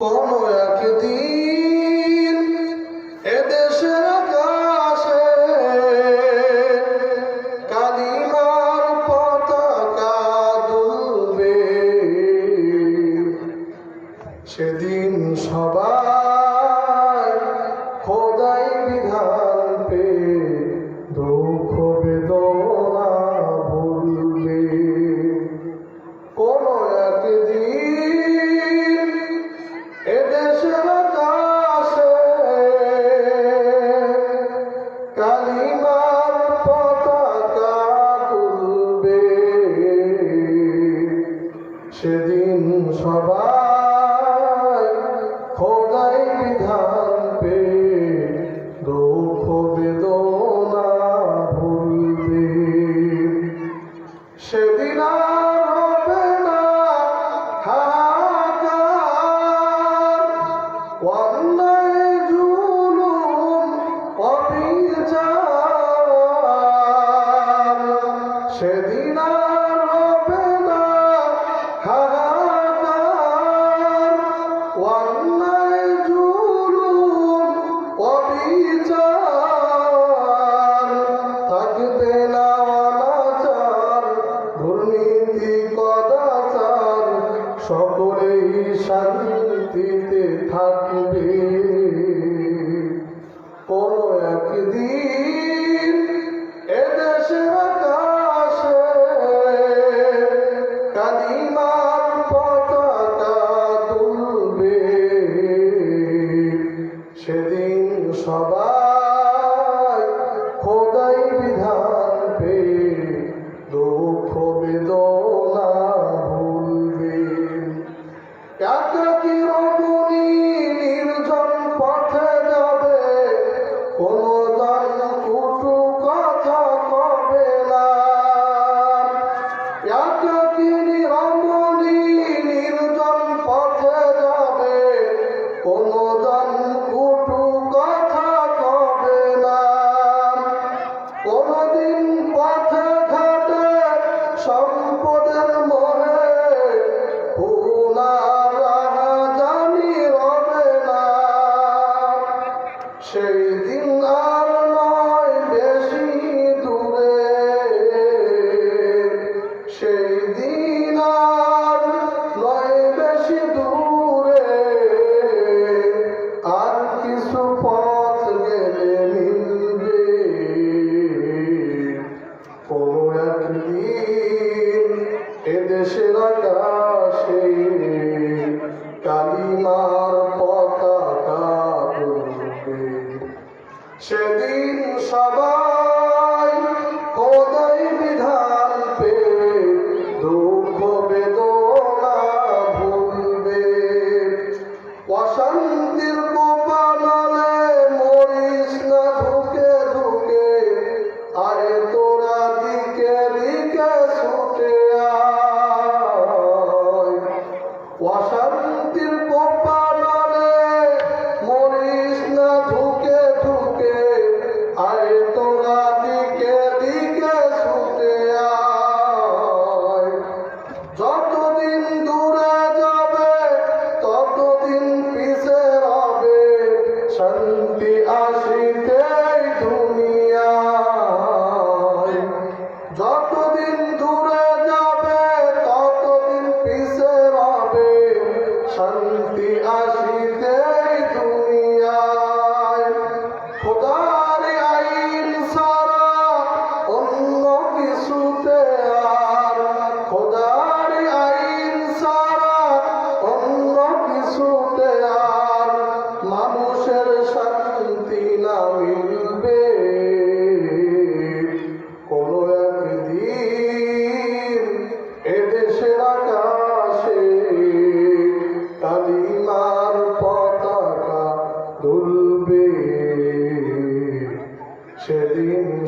কোনো এদেশের পতাকা সেদিন সবাই খোদাই বিধান পে দুঃখ বেদনা থাকবে দুঃখ বেদনা ভুলবে। সেদিন হবে না হাকার অন্যায় জুলুম অবিচার সেদিন হবে না হাকার অন্যায় সকলেই শান্তিতে থাকবে। পথ গেলে মিলবে কোনো একদিন এদেশের আকাশে কালিমার পতাকা দুঃখ বেদনা ভুলবে অশান্তির